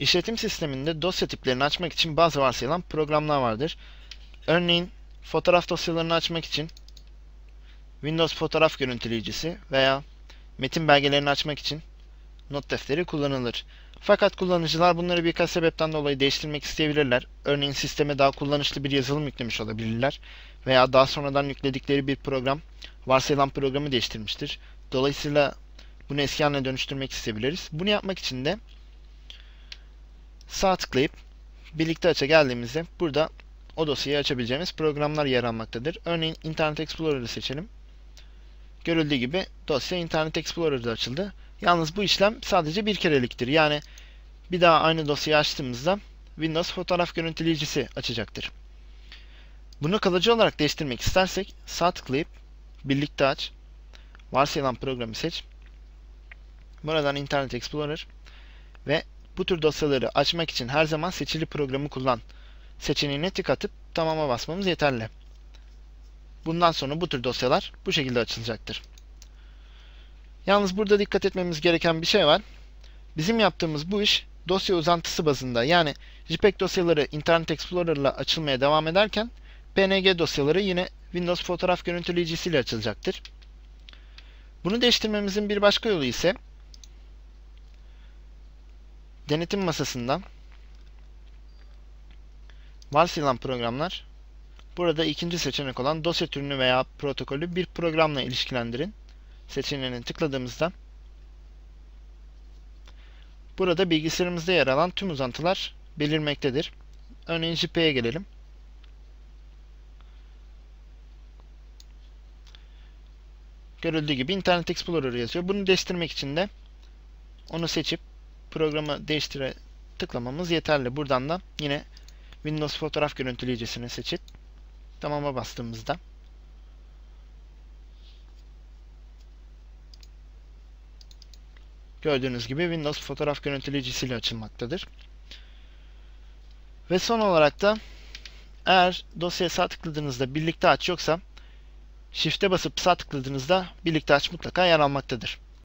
İşletim sisteminde dosya tiplerini açmak için bazı varsayılan programlar vardır. Örneğin fotoğraf dosyalarını açmak için Windows fotoğraf görüntüleyicisi veya metin belgelerini açmak için not defteri kullanılır. Fakat kullanıcılar bunları birkaç sebepten dolayı değiştirmek isteyebilirler. Örneğin sisteme daha kullanışlı bir yazılım yüklemiş olabilirler veya daha sonradan yükledikleri bir program varsayılan programı değiştirmiştir. Dolayısıyla bunu eski haline dönüştürmek isteyebiliriz. Bunu yapmak için de sağ tıklayıp birlikte aça geldiğimizde burada o dosyayı açabileceğimiz programlar yer almaktadır. Örneğin Internet Explorer'ı seçelim. Görüldüğü gibi dosya Internet Explorer'da açıldı. Yalnız bu işlem sadece bir kereliktir. Yani bir daha aynı dosyayı açtığımızda Windows fotoğraf görüntüleyicisi açacaktır. Bunu kalıcı olarak değiştirmek istersek sağ tıklayıp birlikte aç, varsayılan programı seç. Buradan Internet Explorer ve bu tür dosyaları açmak için her zaman seçili programı kullan seçeneğine tık atıp tamama basmamız yeterli. Bundan sonra bu tür dosyalar bu şekilde açılacaktır. Yalnız burada dikkat etmemiz gereken bir şey var. Bizim yaptığımız bu iş dosya uzantısı bazında yani JPEG dosyaları Internet Explorer ile açılmaya devam ederken PNG dosyaları yine Windows fotoğraf görüntüleyicisiyle açılacaktır. Bunu değiştirmemizin bir başka yolu ise denetim masasından varsayılan programlar burada ikinci seçenek olan dosya türünü veya protokolü bir programla ilişkilendirin seçeneğine tıkladığımızda burada bilgisayarımızda yer alan tüm uzantılar belirmektedir. Örneğin JP'ye gelelim. Görüldüğü gibi Internet Explorer yazıyor. Bunu değiştirmek için de onu seçip programı değiştire tıklamamız yeterli. Buradan da yine Windows fotoğraf görüntüleyicisini seçip tamama bastığımızda gördüğünüz gibi Windows fotoğraf görüntüleyicisiyle açılmaktadır. Ve son olarak da eğer dosyaya sağ tıkladığınızda birlikte aç yoksa Shift'e basıp sağ tıkladığınızda birlikte aç mutlaka yer almaktadır.